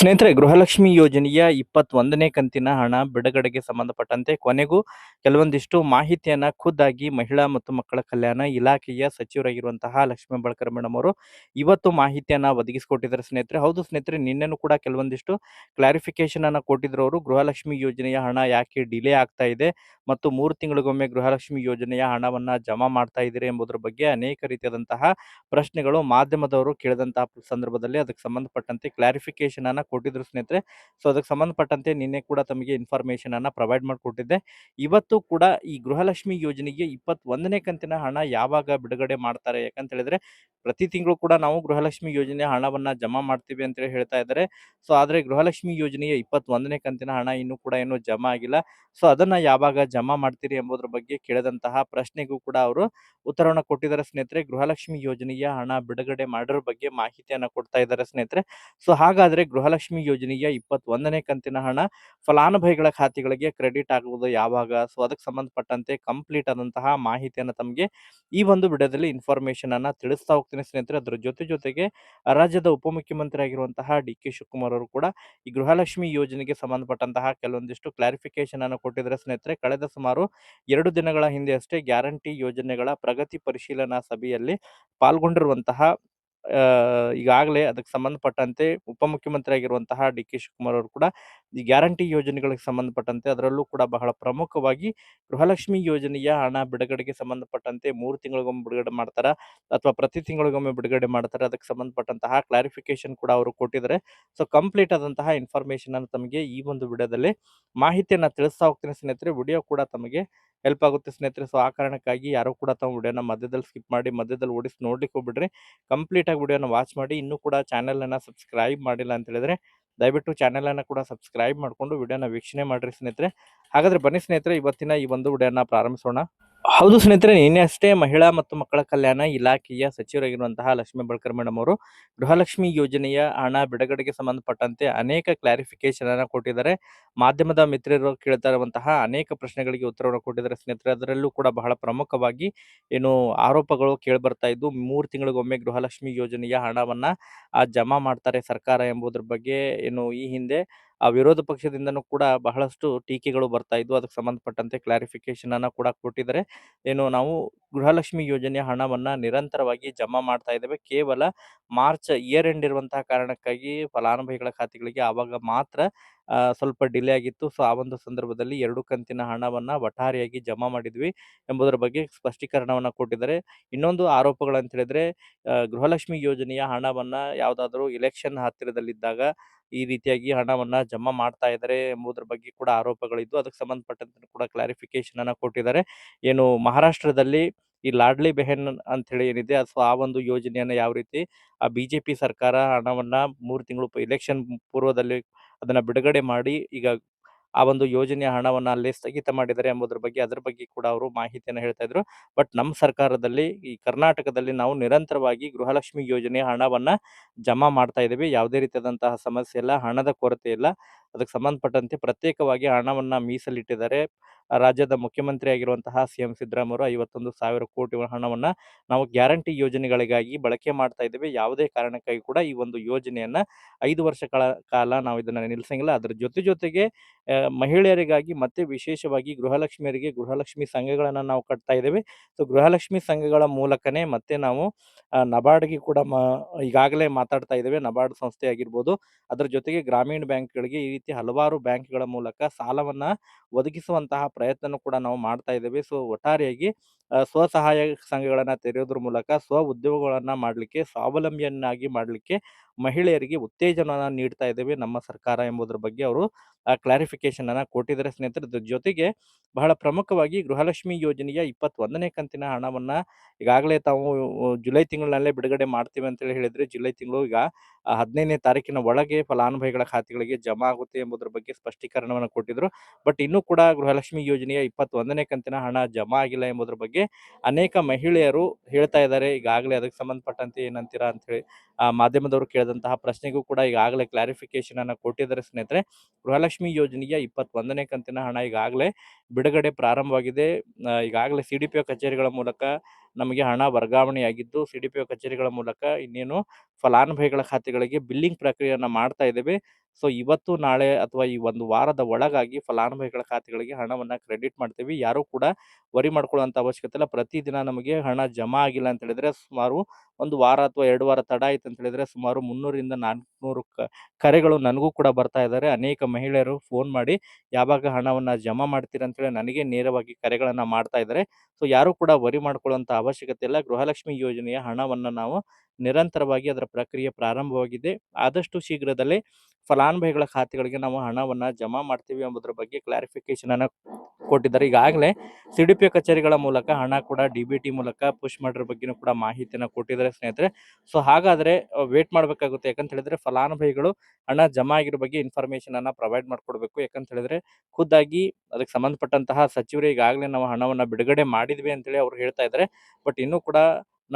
ಸ್ನೇಹಿತರೆ, ಗೃಹಲಕ್ಷ್ಮಿ ಯೋಜನೆಯ ಇಪ್ಪತ್ತೊಂದನೇ ಕಂತಿನ ಹಣ ಬಿಡುಗಡೆಗೆ ಸಂಬಂಧಪಟ್ಟಂತೆ ಕೊನೆಗೂ ಕೆಲವೊಂದಿಷ್ಟು ಮಾಹಿತಿಯನ್ನ ಖುದ್ದಾಗಿ ಮಹಿಳಾ ಮತ್ತು ಮಕ್ಕಳ ಕಲ್ಯಾಣ ಇಲಾಖೆಯ ಸಚಿವರಾಗಿರುವಂತಹ ಲಕ್ಷ್ಮೀ ಬಳಕರ್ ಮೇಡಮ್ ಅವರು ಇವತ್ತು ಮಾಹಿತಿಯನ್ನ ಒದಗಿಸಿಕೊಟ್ಟಿದ್ದಾರೆ ಸ್ನೇಹಿತರೆ. ಹೌದು ಸ್ನೇಹಿತರೆ, ನಿನ್ನೆನೂ ಕೂಡ ಕೆಲವೊಂದಿಷ್ಟು ಕ್ಲಾರಿಫಿಕೇಶನ್ ಅನ್ನ ಕೊಟ್ಟಿದ್ರು ಅವರು. ಗೃಹಲಕ್ಷ್ಮಿ ಯೋಜನೆಯ ಹಣ ಯಾಕೆ ಡಿಲೇ ಆಗ್ತಾ ಇದೆ ಮತ್ತು ಮೂರು ತಿಂಗಳಿಗೊಮ್ಮೆ ಗೃಹಲಕ್ಷ್ಮಿ ಯೋಜನೆಯ ಹಣವನ್ನ ಜಮಾ ಮಾಡ್ತಾ ಇದ್ದೀರಿ ಎಂಬುದರ ಬಗ್ಗೆ ಅನೇಕ ರೀತಿಯಾದಂತಹ ಪ್ರಶ್ನೆಗಳು ಮಾಧ್ಯಮದವರು ಕೇಳಿದಂತಹ ಸಂದರ್ಭದಲ್ಲಿ ಅದಕ್ಕೆ ಸಂಬಂಧಪಟ್ಟಂತೆ ಕ್ಲಾರಿಫಿಕೇಶನ್ ಅನ್ನ ಕೊಟ್ಟಿದ್ರು ಸ್ನೇಹಿತರೆ. ಸೊ ಅದಕ್ಕೆ ಸಂಬಂಧಪಟ್ಟಂತೆ ನಿನ್ನೆ ಕೂಡ ತಮಗೆ ಇನ್ಫಾರ್ಮೇಶನ್ ಅನ್ನ ಪ್ರೊವೈಡ್ ಮಾಡಿಕೊಟ್ಟಿದ್ದೆ. ಇವತ್ತು ಕೂಡ ಈ ಗೃಹಲಕ್ಷ್ಮಿ ಯೋಜನೆಗೆ ಇಪ್ಪತ್ತೊಂದನೇ ಕಂತಿನ ಹಣ ಯಾವಾಗ ಬಿಡುಗಡೆ ಮಾಡ್ತಾರೆ ಯಾಕಂತ ಹೇಳಿದ್ರೆ ಪ್ರತಿ ತಿಂಗಳು ಕೂಡ ನಾವು ಗೃಹಲಕ್ಷ್ಮಿ ಯೋಜನೆಯ ಹಣವನ್ನ ಜಮಾ ಮಾಡ್ತೀವಿ ಅಂತ ಹೇಳಿ ಹೇಳ್ತಾ ಇದ್ದಾರೆ ಸೊ, ಆದ್ರೆ ಗೃಹಲಕ್ಷ್ಮಿ ಯೋಜನೆಯ ಇಪ್ಪತ್ತೊಂದನೇ ಕಂತಿನ ಹಣ ಇನ್ನೂ ಕೂಡ ಏನು ಜಮಾ ಆಗಿಲ್ಲ. ಸೊ, ಅದನ್ನ ಯಾವಾಗ ಜಮಾ ಮಾಡ್ತೀರಿ ಎಂಬುದರ ಬಗ್ಗೆ ಕೇಳಿದಂತಹ ಪ್ರಶ್ನೆಗೂ ಕೂಡ ಅವರು ಉತ್ತರವನ್ನು ಕೊಟ್ಟಿದ್ದಾರೆ ಸ್ನೇಹಿತರೆ. ಗೃಹಲಕ್ಷ್ಮಿ ಯೋಜನೆಯ ಹಣ ಬಿಡುಗಡೆ ಮಾಡಿರೋ ಬಗ್ಗೆ ಮಾಹಿತಿಯನ್ನ ಕೊಡ್ತಾ ಇದ್ದಾರೆ ಸ್ನೇಹಿತರೆ. ಸೊ, ಹಾಗಾದ್ರೆ ಗೃಹಲಕ್ಷ್ಮಿ ಯೋಜನೆಯ ಇಪ್ಪತ್ತೊಂದನೇ ಕಂತಿನ ಹಣ ಫಲಾನುಭವಿಗಳ ಖಾತೆಗಳಿಗೆ ಕ್ರೆಡಿಟ್ ಆಗುವುದು ಯಾವಾಗ? ಸೊ, ಅದಕ್ಕೆ ಸಂಬಂಧಪಟ್ಟಂತೆ ಕಂಪ್ಲೀಟ್ ಆದಂತಹ ಮಾಹಿತಿಯನ್ನು ತಮಗೆ ಈ ಒಂದು ವಿಡಿಯೋದಲ್ಲಿ ಇನ್ಫಾರ್ಮೇಶನ್ ಅನ್ನ ತಿಳಿಸ್ತಾ ಹೋಗ್ತೀನಿ ಸ್ನೇಹಿತರೆ ಅದರ ಜೊತೆ ಜೊತೆಗೆ ರಾಜ್ಯದ ಉಪಮುಖ್ಯಮಂತ್ರಿ ಆಗಿರುವಂತಹ ಡಿ. ಕೆ. ಶಿವಕುಮಾರ್ ಅವರು ಕೂಡ ಈ ಗೃಹಲಕ್ಷ್ಮಿ ಯೋಜನೆಗೆ ಸಂಬಂಧಪಟ್ಟಂತಹ ಕೆಲವೊಂದಿಷ್ಟು ಕ್ಲಾರಿಫಿಕೇಶನ್ ಅನ್ನು ಕೊಟ್ಟಿದ್ದಾರೆ. ಸ್ನೇಹಿತರೆ, ಕಳೆದ ಸುಮಾರು ಎರಡು ದಿನಗಳ ಹಿಂದೆ ಅಷ್ಟೇ ಗ್ಯಾರಂಟಿ ಯೋಜನೆಗಳ ಪ್ರಗತಿ ಪರಿಶೀಲನಾ ಸಭೆಯಲ್ಲಿ ಪಾಲ್ಗೊಂಡಿರುವಂತಹ ಈಗಾಗಲೇ ಅದಕ್ಕೆ ಸಂಬಂಧಪಟ್ಟಂತೆ ಉಪಮುಖ್ಯಮಂತ್ರಿ ಆಗಿರುವಂತಹ ಡಿ. ಕೆ. ಶಿವಕುಮಾರ್ ಅವರು ಕೂಡ ಈ ಗ್ಯಾರಂಟಿ ಯೋಜನೆಗಳಿಗೆ ಸಂಬಂಧಪಟ್ಟಂತೆ ಅದರಲ್ಲೂ ಕೂಡ ಬಹಳ ಪ್ರಮುಖವಾಗಿ ಗೃಹಲಕ್ಷ್ಮಿ ಯೋಜನೆಯ ಹಣ ಬಿಡುಗಡೆಗೆ ಸಂಬಂಧಪಟ್ಟಂತೆ ಮೂರು ತಿಂಗಳಿಗೊಮ್ಮೆ ಬಿಡುಗಡೆ ಮಾಡ್ತಾರ ಅಥವಾ ಪ್ರತಿ ತಿಂಗಳಿಗೊಮ್ಮೆ ಬಿಡುಗಡೆ ಮಾಡ್ತಾರೆ ಅದಕ್ಕೆ ಸಂಬಂಧಪಟ್ಟಂತಹ ಕ್ಲಾರಿಫಿಕೇಶನ್ ಕೂಡ ಅವರು ಕೊಟ್ಟಿದ್ದಾರೆ. ಸೊ ಕಂಪ್ಲೀಟ್ ಆದಂತಹ ಇನ್ಫಾರ್ಮೇಶನ್ ಅನ್ನು ತಮಗೆ ಈ ಒಂದು ವಿಡಿಯೋದಲ್ಲಿ ಮಾಹಿತಿಯನ್ನು ತಿಳಿಸ್ತಾ ಹೋಗ್ತೀನಿ ಸ್ನೇಹಿತರೆ. ವಿಡಿಯೋ ಕೂಡ ತಮಗೆ ಹೆಲ್ಪ್ ಆಗುತ್ತೆ ಸ್ನೇಹಿತರೆ. ಸೊ, ಆ ಕಾರಣಕ್ಕಾಗಿ ಯಾರು ಕೂಡ ತಾವು ವಿಡಿಯೋನ ಮಧ್ಯದಲ್ಲಿ ಸ್ಕಿಪ್ ಮಾಡಿ, ಮಧ್ಯದಲ್ಲಿ ಓಡಿಸಿ ನೋಡ್ಲಿಕ್ಕೆ ಹೋಗ್ಬಿಡ್ರಿ ಕಂಪ್ಲೀಟ್ ಆಗಿ ವಿಡಿಯೋನ ವಾಚ್ ಮಾಡಿ. ಇನ್ನೂ ಕೂಡ ಚಾನೆಲ್ ಅನ್ನ ಸಬ್ಸ್ಕ್ರೈಬ್ ಮಾಡಿಲ್ಲ ಅಂತ ಹೇಳಿದ್ರೆ ದಯವಿಟ್ಟು ಚಾನೆಲ್ ಅನ್ನ ಕೂಡ ಸಬ್ಸ್ಕ್ರೈಬ್ ಮಾಡಿಕೊಂಡು ವಿಡಿಯೋನ ವೀಕ್ಷಣೆ ಮಾಡ್ರಿ ಸ್ನೇಹಿತರೆ. ಹಾಗಾದ್ರೆ ಬನ್ನಿ ಸ್ನೇಹಿತರೆ, ಇವತ್ತಿನ ಈ ಒಂದು ವಿಡಿಯೋನ ಪ್ರಾರಂಭಿಸೋಣ. ಹೌದು ಸ್ನೇಹಿತರೆ ನಿನ್ನೆ ಅಷ್ಟೇ ಮಹಿಳಾ ಮತ್ತು ಮಕ್ಕಳ ಕಲ್ಯಾಣ ಇಲಾಖೆಯ ಸಚಿವರಾಗಿರುವಂತಹ ಲಕ್ಷ್ಮೀ ಬಳಕರ್ ಮೇಡಮ್ ಅವರು ಗೃಹಲಕ್ಷ್ಮಿ ಯೋಜನೆಯ ಹಣ ಬಿಡುಗಡೆಗೆ ಸಂಬಂಧಪಟ್ಟಂತೆ ಅನೇಕ ಕ್ಲಾರಿಫಿಕೇಶನ್ ಅನ್ನ ಕೊಟ್ಟಿದ್ದಾರೆ. ಮಾಧ್ಯಮದ ಮಿತ್ರರು ಕೇಳ್ತಾ ಇರುವಂತಹ ಅನೇಕ ಪ್ರಶ್ನೆಗಳಿಗೆ ಉತ್ತರವನ್ನು ಕೊಟ್ಟಿದ್ದಾರೆ ಸ್ನೇಹಿತರೆ. ಅದರಲ್ಲೂ ಕೂಡ ಬಹಳ ಪ್ರಮುಖವಾಗಿ ಏನು ಆರೋಪಗಳು ಕೇಳಿಬರ್ತಾ ಇದ್ದು, ಮೂರು ತಿಂಗಳಿಗೊಮ್ಮೆ ಗೃಹಲಕ್ಷ್ಮಿ ಯೋಜನೆಯ ಹಣವನ್ನ ಜಮಾ ಮಾಡ್ತಾರೆ ಸರ್ಕಾರ ಎಂಬುದರ ಬಗ್ಗೆ ಏನು ಈ ಹಿಂದೆ ಆ ವಿರೋಧ ಪಕ್ಷದಿಂದನೂ ಕೂಡ ಬಹಳಷ್ಟು ಟೀಕೆಗಳು ಬರ್ತಾ ಇದ್ವು. ಅದಕ್ಕೆ ಸಂಬಂಧಪಟ್ಟಂತೆ ಕ್ಲಾರಿಫಿಕೇಶನ್ ಅನ್ನ ಕೂಡ ಕೊಟ್ಟಿದ್ದಾರೆ. ಏನು ನಾವು ಗೃಹಲಕ್ಷ್ಮಿ ಯೋಜನೆಯ ಹಣವನ್ನ ನಿರಂತರವಾಗಿ ಜಮಾ ಮಾಡ್ತಾ ಇದ್ದೇವೆ. ಕೇವಲ ಮಾರ್ಚ್ ಇಯರ್ ಎಂಡ್ ಇರುವಂತಹ ಕಾರಣಕ್ಕಾಗಿ ಫಲಾನುಭವಿಗಳ ಖಾತೆಗಳಿಗೆ ಆವಾಗ ಮಾತ್ರ ಸ್ವಲ್ಪ ಡಿಲೇ ಆಗಿತ್ತು. ಸೊ ಆ ಒಂದು ಸಂದರ್ಭದಲ್ಲಿ ಎರಡು ಕಂತಿನ ಹಣವನ್ನ ಒಟ್ಟಾರೆಯಾಗಿ ಜಮಾ ಮಾಡಿದ್ವಿ ಎಂಬುದರ ಬಗ್ಗೆ ಸ್ಪಷ್ಟೀಕರಣವನ್ನ ಕೊಟ್ಟಿದ್ದಾರೆ. ಇನ್ನೊಂದು ಆರೋಪಗಳಂತ ಹೇಳಿದ್ರೆ ಗೃಹಲಕ್ಷ್ಮಿ ಯೋಜನೆಯ ಹಣವನ್ನ ಯಾವ್ದಾದ್ರು ಎಲೆಕ್ಷನ್ ಹತ್ತಿರದಲ್ಲಿದ್ದಾಗ ಈ ರೀತಿಯಾಗಿ ಹಣವನ್ನ ಜಮಾ ಮಾಡ್ತಾ ಇದ್ದಾರೆ ಎಂಬುದರ ಬಗ್ಗೆ ಕೂಡ ಆರೋಪಗಳಿದ್ದು, ಅದಕ್ಕೆ ಸಂಬಂಧಪಟ್ಟಂತೆ ಕೂಡ ಕ್ಲಾರಿಫಿಕೇಶನ್ ಅನ್ನ ಕೊಟ್ಟಿದ್ದಾರೆ. ಏನು ಮಹಾರಾಷ್ಟ್ರದಲ್ಲಿ ಈ ಲಾಡ್ಲಿ ಬೆಹನ್ ಅಂತ ಹೇಳಿ ಏನಿದೆ ಅಥವಾ ಆ ಒಂದು ಯೋಜನೆಯನ್ನ ಯಾವ ರೀತಿ ಆ ಬಿಜೆಪಿ ಸರ್ಕಾರ ಹಣವನ್ನ ಮೂರು ತಿಂಗಳು ಎಲೆಕ್ಷನ್ ಪೂರ್ವದಲ್ಲಿ ಅದನ್ನ ಬಿಡುಗಡೆ ಮಾಡಿ ಈಗ ಆ ಒಂದು ಯೋಜನೆಯ ಹಣವನ್ನ ಅಲ್ಲಿ ಸ್ಥಗಿತ ಮಾಡಿದ್ದಾರೆ ಎಂಬುದರ ಬಗ್ಗೆ ಅದರ ಬಗ್ಗೆ ಕೂಡ ಅವರು ಮಾಹಿತಿಯನ್ನು ಹೇಳ್ತಾ ಇದ್ರು. ಬಟ್ ನಮ್ಮ ಸರ್ಕಾರದಲ್ಲಿ ಈ ಕರ್ನಾಟಕದಲ್ಲಿ ನಾವು ನಿರಂತರವಾಗಿ ಗೃಹಲಕ್ಷ್ಮಿ ಯೋಜನೆಯ ಹಣವನ್ನ ಜಮಾ ಮಾಡ್ತಾ ಇದ್ದೀವಿ. ಯಾವುದೇ ರೀತಿಯಾದಂತಹ ಸಮಸ್ಯೆ ಇಲ್ಲ, ಹಣದ ಕೊರತೆ ಇಲ್ಲ. ಅದಕ್ಕೆ ಸಂಬಂಧಪಟ್ಟಂತೆ ಪ್ರತ್ಯೇಕವಾಗಿ ಹಣವನ್ನ ಮೀಸಲಿಟ್ಟಿದ್ದಾರೆ. ರಾಜ್ಯದ ಮುಖ್ಯಮಂತ್ರಿ ಆಗಿರುವಂತಹ ಸಿ ಎಂ ಸಿದ್ದರಾಮಯ್ಯ ಐವತ್ತೊಂದು ಸಾವಿರ ಕೋಟಿ ಹಣವನ್ನ ನಾವು ಗ್ಯಾರಂಟಿ ಯೋಜನೆಗಳಿಗಾಗಿ ಬಳಕೆ ಮಾಡ್ತಾ ಇದ್ದೇವೆ. ಯಾವುದೇ ಕಾರಣಕ್ಕಾಗಿ ಕೂಡ ಈ ಒಂದು ಯೋಜನೆಯನ್ನ ಐದು ವರ್ಷಗಳ ಕಾಲ ನಾವು ಇದನ್ನ ನಿಲ್ಲಿಸಂಗಿಲ್ಲ ಅದ್ರ ಜೊತೆ ಜೊತೆಗೆ ಮಹಿಳೆಯರಿಗಾಗಿ ಮತ್ತೆ ವಿಶೇಷವಾಗಿ ಗೃಹಲಕ್ಷ್ಮಿಯರಿಗೆ ಗೃಹಲಕ್ಷ್ಮಿ ಸಂಘಗಳನ್ನು ನಾವು ಕಟ್ತಾ ಇದ್ದೇವೆ. ಸೊ ಗೃಹಲಕ್ಷ್ಮಿ ಸಂಘಗಳ ಮೂಲಕನೇ ಮತ್ತೆ ನಾವು ನಬಾರ್ಡ್ಗೆ ಕೂಡ ಮ, ಈಗಾಗಲೇ ಮಾತಾಡ್ತಾ ಇದ್ದೇವೆ. ನಬಾರ್ಡ್ ಸಂಸ್ಥೆ ಆಗಿರ್ಬೋದು. ಅದರ ಜೊತೆಗೆ ಗ್ರಾಮೀಣ ಬ್ಯಾಂಕ್ಗಳಿಗೆ ಈ ರೀತಿ ಹಲವಾರು ಬ್ಯಾಂಕ್ಗಳ ಮೂಲಕ ಸಾಲವನ್ನು ಒದಗಿಸುವಂತಹ ಪ್ರಯತ್ನ ಕೂಡ ನಾವು ಮಾಡ್ತಾ ಇದ್ದೇವೆ. ಸೊ ಒಟ್ಟಾರೆಯಾಗಿ ಸ್ವಸಹಾಯ ಸಂಘಗಳನ್ನ ತೆರೆಯೋದ್ರ ಮೂಲಕ ಸ್ವ ಉದ್ಯೋಗಗಳನ್ನ ಮಾಡಲಿಕ್ಕೆ, ಸ್ವಾವಲಂಬಿಯನ್ನಾಗಿ ಮಾಡಲಿಕ್ಕೆ ಮಹಿಳೆಯರಿಗೆ ಉತ್ತೇಜನವನ್ನು ನೀಡ್ತಾ ಇದ್ದೇವೆ ನಮ್ಮ ಸರ್ಕಾರ ಎಂಬುದರ ಬಗ್ಗೆ ಅವರು ಕ್ಲಾರಿಫಿಕೇಶನ್ ಅನ್ನು ಕೊಟ್ಟಿದ್ದಾರೆ. ಸ್ನೇಹಿತರೆ ಜೊತೆಗೆ ಬಹಳ ಪ್ರಮುಖವಾಗಿ ಗೃಹಲಕ್ಷ್ಮಿ ಯೋಜನೆಯ ಇಪ್ಪತ್ತೊಂದನೇ ಕಂತಿನ ಹಣವನ್ನ ಈಗಾಗಲೇ ತಾವು ಜುಲೈ ತಿಂಗಳಿನಲ್ಲೇ ಬಿಡುಗಡೆ ಮಾಡ್ತೀವಿ ಅಂತೇಳಿ ಹೇಳಿದರೆ, ಜುಲೈ ತಿಂಗಳು ಈಗ ಹದಿನೈದನೇ ತಾರೀಕಿನ ಒಳಗೆ ಫಲಾನುಭವಿಗಳ ಖಾತೆಗಳಿಗೆ ಜಮಾ ಆಗುತ್ತೆ ಎಂಬುದರ ಬಗ್ಗೆ ಸ್ಪಷ್ಟೀಕರಣವನ್ನು ಕೊಟ್ಟಿದ್ರು. ಬಟ್ ಇನ್ನೂ ಕೂಡ ಗೃಹಲಕ್ಷ್ಮಿ ಯೋಜನೆಯ ಇಪ್ಪತ್ತೊಂದನೇ ಕಂತಿನ ಹಣ ಜಮಾ ಆಗಿಲ್ಲ ಎಂಬುದರ ಬಗ್ಗೆ ಅನೇಕ ಮಹಿಳೆಯರು ಹೇಳ್ತಾ ಇದ್ದಾರೆ, ಈಗಾಗಲೇ ಅದಕ್ಕೆ ಸಂಬಂಧಪಟ್ಟಂತೆ ಏನಂತೀರಾ ಅಂತ ಹೇಳಿ ಮಾಧ್ಯಮದವರು ಕೇಳಿದಂತಹ ಪ್ರಶ್ನೆಗೂ ಕೂಡ ಈಗಾಗಲೇ ಕ್ಲಾರಿಫಿಕೇಶನ್ ಅನ್ನ ಕೊಟ್ಟಿದ್ದಾರೆ ಸ್ನೇಹಿತರೆ. ಗೃಹಲಕ್ಷ್ಮಿ ಯೋಜನೆಯ ಇಪ್ಪತ್ತೊಂದನೇ ಕಂತಿನ ಹಣ ಈಗಾಗಲೇ ಬಿಡುಗಡೆ ಪ್ರಾರಂಭವಾಗಿದೆ. ಈಗಾಗಲೇ ಸಿ ಕಚೇರಿಗಳ ಮೂಲಕ ನಮಗೆ ಹಣ ವರ್ಗಾವಣೆಯಾಗಿದ್ದು ಸಿ ಡಿ ಕಚೇರಿಗಳ ಮೂಲಕ ಇನ್ನೇನು ಫಲಾನುಭವಿಗಳ ಖಾತೆಗಳಿಗೆ ಬಿಲ್ಲಿಂಗ್ ಪ್ರಕ್ರಿಯೆಯನ್ನು ಮಾಡ್ತಾ ಇದ್ದೇವೆ. ಸೊ, ಇವತ್ತು, ನಾಳೆ ಅಥವಾ ಈ ಒಂದು ವಾರದ ಒಳಗಾಗಿ ಫಲಾನುಭವಿಗಳ ಖಾತೆಗಳಿಗೆ ಹಣವನ್ನು ಕ್ರೆಡಿಟ್ ಮಾಡ್ತೀವಿ. ಯಾರೂ ಕೂಡ ವರಿ ಮಾಡ್ಕೊಳ್ಳುವಂಥ ಅವಶ್ಯಕತೆ ಇಲ್ಲ. ಪ್ರತಿದಿನ ನಮಗೆ ಹಣ ಜಮಾ ಆಗಿಲ್ಲ ಅಂತ ಹೇಳಿದ್ರೆ ಸುಮಾರು ಒಂದು ವಾರ ಅಥವಾ ಎರಡು ವಾರ ತಡ ಆಯ್ತು ಅಂತ ಹೇಳಿದ್ರೆ ಸುಮಾರು ಮುನ್ನೂರಿಂದ ನಾಲ್ಕುನೂರು ಕರೆಗಳು ನನಗೂ ಕೂಡ ಬರ್ತಾ ಇದ್ದಾರೆ. ಅನೇಕ ಮಹಿಳೆಯರು ಫೋನ್ ಮಾಡಿ, ಯಾವಾಗ ಹಣವನ್ನು ಜಮಾ ಮಾಡ್ತೀರಾ? ಅಂತೇಳಿ ನನಗೆ ನೇರವಾಗಿ ಕರೆಗಳನ್ನು ಮಾಡ್ತಾ ಇದ್ದಾರೆ. ಸೊ, ಯಾರೂ ಕೂಡ ವರಿ ಮಾಡ್ಕೊಳ್ಳುವಂಥ ಅವಶ್ಯಕತೆ ಇಲ್ಲ. ಗೃಹಲಕ್ಷ್ಮಿ ಯೋಜನೆಯ ಹಣವನ್ನು ನಾವು ನಿರಂತರವಾಗಿ ಅದರ ಪ್ರಕ್ರಿಯೆ ಪ್ರಾರಂಭವಾಗಿದೆ. ಆದಷ್ಟು ಶೀಘ್ರದಲ್ಲೇ ಫಲಾನುಭವಿಗಳ ಖಾತೆಗಳಿಗೆ ನಾವು ಹಣವನ್ನು ಜಮಾ ಮಾಡ್ತೀವಿ ಎಂಬುದರ ಬಗ್ಗೆ ಕ್ಲಾರಿಫಿಕೇಶನ್ ಅನ್ನು ಕೊಟ್ಟಿದ್ದಾರೆ. ಈಗಾಗಲೇ ಸಿ ಡಿ ಪಿ ಕಚೇರಿಗಳ ಮೂಲಕ ಹಣ ಕೂಡ ಡಿ ಬಿ ಟಿ ಮೂಲಕ ಪುಷ್ ಮಾಡಿರೋ ಬಗ್ಗೆನೂ ಕೂಡ ಮಾಹಿತಿಯನ್ನು ಕೊಟ್ಟಿದ್ದಾರೆ ಸ್ನೇಹಿತರೆ. ಸೊ ಹಾಗಾದರೆ ವೇಟ್ ಮಾಡಬೇಕಾಗುತ್ತೆ. ಯಾಕಂತ ಹೇಳಿದ್ರೆ ಫಲಾನುಭವಿಗಳು ಹಣ ಜಮಾ ಆಗಿರೋ ಬಗ್ಗೆ ಇನ್ಫಾರ್ಮೇಷನ್ ಅನ್ನು ಪ್ರೊವೈಡ್ ಮಾಡಿಕೊಡ್ಬೇಕು. ಯಾಕಂತ ಹೇಳಿದ್ರೆ ಖುದ್ದಾಗಿ ಅದಕ್ಕೆ ಸಂಬಂಧಪಟ್ಟಂತಹ ಸಚಿವರು ಈಗಾಗಲೇ ನಾವು ಹಣವನ್ನು ಬಿಡುಗಡೆ ಮಾಡಿದ್ವಿ ಅಂತೇಳಿ ಅವ್ರು ಹೇಳ್ತಾ ಇದ್ದಾರೆ. ಬಟ್ ಇನ್ನೂ ಕೂಡ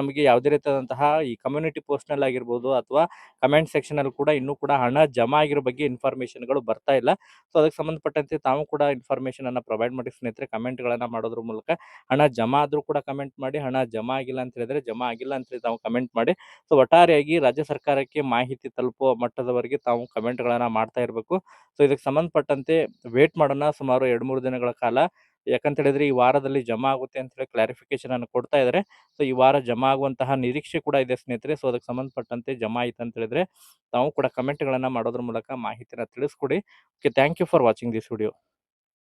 ನಮಗೆ ಯಾವುದೇ ರೀತಿಯಾದಂತಹ ಈ ಕಮ್ಯುನಿಟಿ ಪೋಸ್ಟ್ನಲ್ಲಿ ಆಗಿರ್ಬೋದು ಅಥವಾ ಕಮೆಂಟ್ ಸೆಕ್ಷನಲ್ಲಿ ಕೂಡ ಇನ್ನೂ ಕೂಡ ಹಣ ಜಮಾ ಆಗಿರೋ ಬಗ್ಗೆ ಇನ್ಫಾರ್ಮೇಷನ್ಗಳು ಬರ್ತಾ ಇಲ್ಲ. ಸೊ ಅದಕ್ಕೆ ಸಂಬಂಧಪಟ್ಟಂತೆ ತಾವು ಕೂಡ ಇನ್ಫಾರ್ಮೇಷನನ್ನು ಪ್ರೊವೈಡ್ ಮಾಡಿ. ಸ್ನೇಹಿತರೆ ಕಮೆಂಟ್ಗಳನ್ನು ಮಾಡೋದ್ರ ಮೂಲಕ ಹಣ ಜಮಾ ಆದರೂ ಕೂಡ ಕಮೆಂಟ್ ಮಾಡಿ, ಹಣ ಜಮಾ ಆಗಿಲ್ಲ ಅಂತ ಹೇಳಿದರೆ ಜಮಾ ಆಗಿಲ್ಲ ಅಂತ ತಾವು ಕಮೆಂಟ್ ಮಾಡಿ. ಸೊ ಒಟ್ಟಾರೆಯಾಗಿ ರಾಜ್ಯ ಸರ್ಕಾರಕ್ಕೆ ಮಾಹಿತಿ ತಲುಪುವ ಮಟ್ಟದವರೆಗೆ ತಾವು ಕಮೆಂಟ್ಗಳನ್ನು ಮಾಡ್ತಾ ಇರಬೇಕು. ಸೊ ಇದಕ್ಕೆ ಸಂಬಂಧಪಟ್ಟಂತೆ ವೇಟ್ ಮಾಡೋಣ ಸುಮಾರು ಎರಡು ಮೂರು ದಿನಗಳ ಕಾಲ. ಯಾಕಂತ ಹೇಳಿದ್ರೆ ಈ ವಾರದಲ್ಲಿ ಜಮಾ ಆಗುತ್ತೆ ಅಂತ ಹೇಳಿ ಕ್ಲಾರಿಫಿಕೇಶನ್ ಅನ್ನು ಕೊಡ್ತಾ ಇದ್ದಾರೆ ಸೊ ಈ ವಾರ ಜಮಾ ಆಗುವಂತಹ ನಿರೀಕ್ಷೆ ಕೂಡ ಇದೆ ಸ್ನೇಹಿತರೆ. ಸೊ ಅದಕ್ಕೆ ಸಂಬಂಧಪಟ್ಟಂತೆ ಜಮಾ ಆಯ್ತು ಅಂತ ಹೇಳಿದ್ರೆ ತಾವು ಕೂಡ ಕಮೆಂಟ್ಗಳನ್ನು ಮಾಡೋದ್ರ ಮೂಲಕ ಮಾಹಿತಿನ ತಿಳಿಸ್ಕೊಡಿ. Okay thank you for watching this video